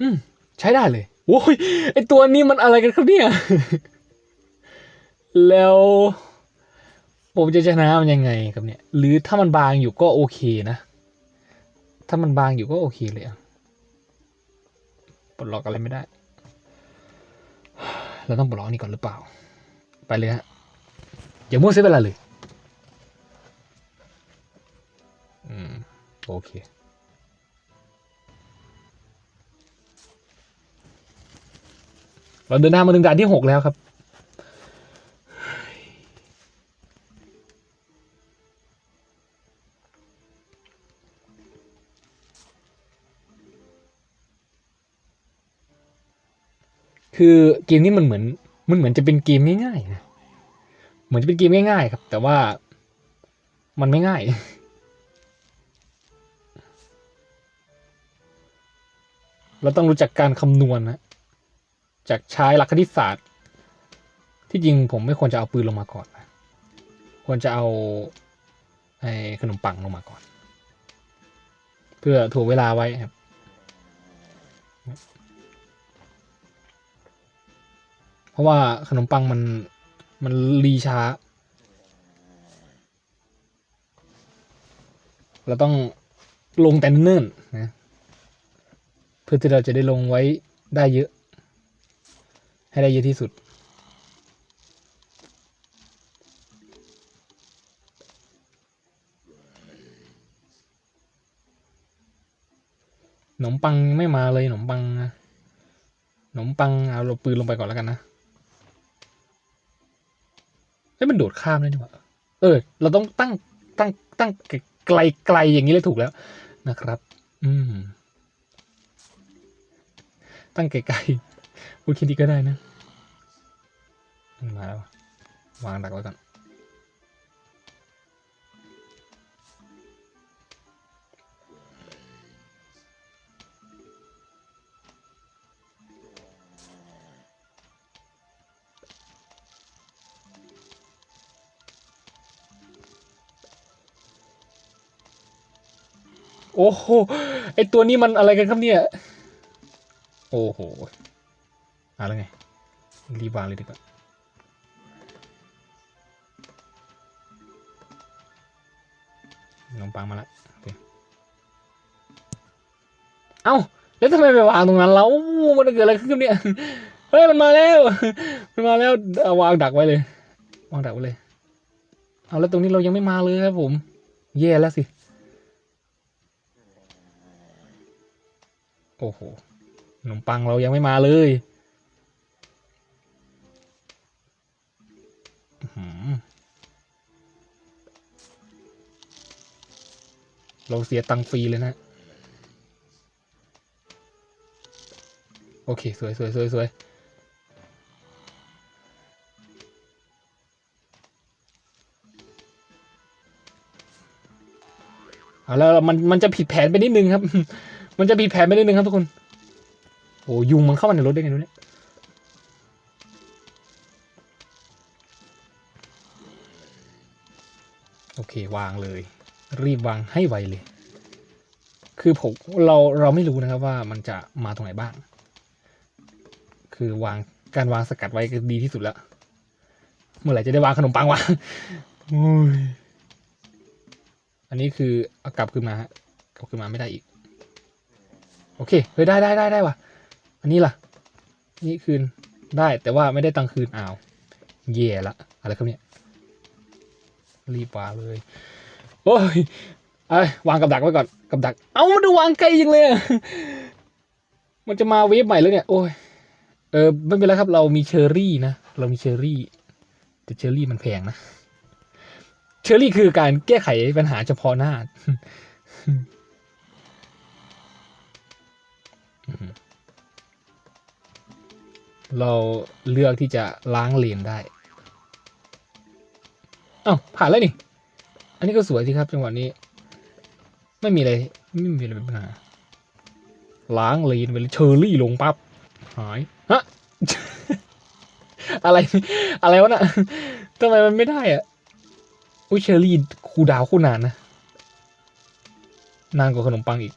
อืม ใช้ได้เลยโอ้ยไอตัวนี้มันอะไรกันครับเนี่ย แล้ว ผมจะชนะมันยังไงครับเนี่ย หรือถ้ามันบางอยู่ก็โอเคนะ ถ้ามันบางอยู่ก็โอเคเลยอะปลดล็อกอะไรไม่ได้ เราต้องปลดล็อกนี่ก่อนหรือเปล่า ไปเลยฮะ อย่ามั่วเสียเวลาเลย อืม โอเค เราเดินทางมาถึงด่านที่หกแล้วครับ คือเกมนี้มันเหมือน มันเหมือนจะเป็นเกมง่ายๆนะเหมือนจะเป็นเกมง่ายๆครับ แต่ว่ามันไม่ง่ายเราต้องรู้จักการคำนวณนะ จากใช้หลักคณิตศาสตร์ ที่จริงผมไม่ควรจะเอาปืนลงมาก่อนนะควรจะเอาไอ้ขนมปังลงมาก่อน เพื่อถ่วงเวลาไว้ครับเพราะว่าขนมปังมันมันรีช้า เราต้องลงแต่เนิ่นๆนะเพื่อที่เราจะได้ลงไว้ได้เยอะ ให้ได้เยอะที่สุดขนมปังไม่มาเลยขนมปังนะขนมปังเอาเราปืนลงไปก่อนแล้วกันนะเฮ้ยมันโดดข้ามได้นี่หว่าเออ เราต้องตั้งตั้งตั้งไกลไกลอย่างนี้เลยถูกแล้วนะครับ อืม ตั้งไกลๆพูดคิดดีก็ได้นะ มาแล้ว วางดักไว้ก่อนโอ้โห ไอตัวนี้มันอะไรกันครับเนี่ย โอ้โหอาแล้วไง รีบวางเลยดีกว่า นมปังมาละโอเคเอ้าแล้วทำไมไปวางตรงนั้นแล้มันเกิดอะไรขึ้นเนี่ยเฮ้ยมันมาแล้วมันมาแล้วเอาวางดักไว้เลยวางดักไว้เลยเอาแล้วตรงนี้เรายังไม่มาเลยครับผม แย่แล้วสิโอ้โหขนมปังเรายังไม่มาเลย เราเสียตังค์ฟรีเลยนะ โอเค สวยสวยสวยสวยเอาแล้วมันมันจะผิดแผนไปนิดนึงครับ มันจะผิดแผนไปนิดนึงครับทุกคน โอ้ยุงมันเข้ามาในรถได้ไงดูเนี่ยโอเค วางเลย รีบวางให้ไวเลย คือผมเราเราไม่รู้นะครับว่ามันจะมาตรงไหนบ้าง คือวางการวางสกัดไว้ก็ดีที่สุดแล้ว เมื่อไหร่จะได้วางขนมปังวะโอ้ยอันนี้คือเอากลับขึ้นมาฮะกลับขึ้นมาไม่ได้อีก โอเคเฮ้ยได้ได้ได้ได้ว่ะ อันนี้ล่ะ นี่คืนได้แต่ว่าไม่ได้ตังค์คืนอ้าว เย่ละอะไรครับเนี่ย รีบวางเลย โอ้ยไอ้ยวางกับดักไว้ก่อนกับดัก เอ้ามันดูวางไกลจริงเลย มันจะมาเวฟใหม่แล้วเนี่ย โอ้ย เออไม่เป็นไรครับ เรามีเชอร์รี่นะ เรามีเชอร์รี่ แต่เชอร์รี่มันแพงนะ เชอร์รี่คือการแก้ไขปัญหาเฉพาะหน้า เราเลือกที่จะล้างเลนได้ เอ้าผ่านแล้วนี่ อันนี้ก็สวยสิครับจังหวะนี้ ไม่มีอะไรไม่มีอะไรเป็นปัญหาล้างเลนไปเลยเชอร์รี่ลงปั๊บหายฮะอะไรอะไรวะน่ะทำไมมันไม่ได้อะอุ้ยเชอร์รี่คูดาวคู่นานนะนานกว่าขนมปังอีก